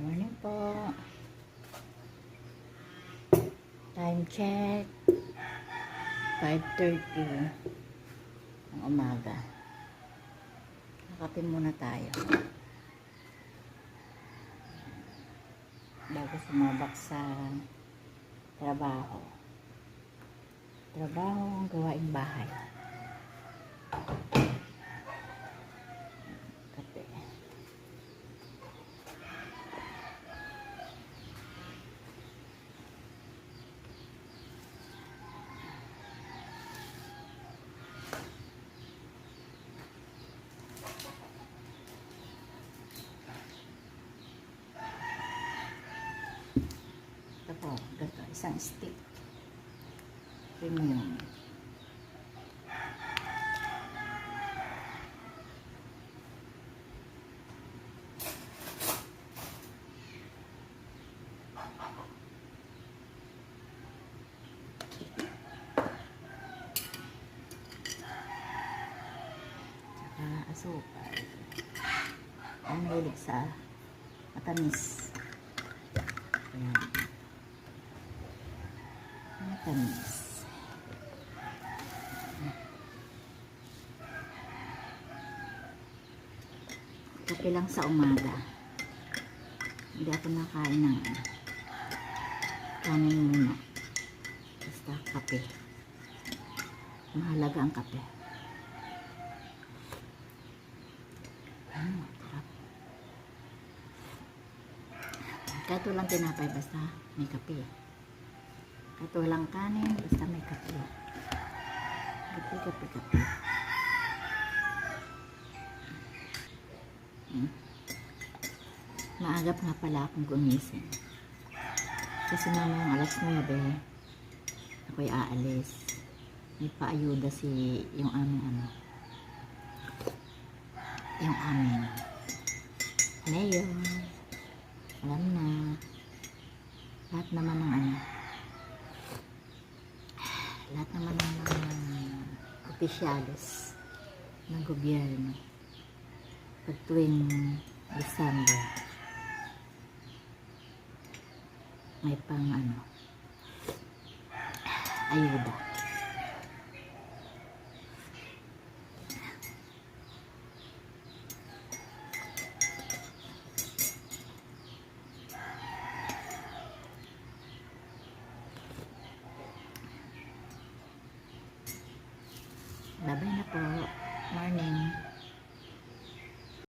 morning po. Time check. 5.30 ng umaga. Nakapin muna tayo. Bago sumabak sa trabaho. Trabaho ang gawaing bahay. Kape. Ito po, ganito, isang stick. Premium. Tsaka asukal. Ang mahilig sa matamis. Matamis. Kape lang sa umaga. Hindi ako nakain ng ano. Kanin muna. Basta kape. Mahalaga ang kape. Mm, sarap. Kahit walang tinapay, basta may kape. Kahit walang kanin, basta may kape. Kape, kape, kape. Hmm. Maagap nga pala akong gumising. Kasi mamayang alas 9, ako'y aalis. May paayuda si yung aming ano. Yung aming Leo. Alam na. Lahat naman ng ano. Lahat naman ng mga opisyalis ng gobyerno. Pag tuwing December, may pang ano, ayuda. Bye-bye na po. Morning.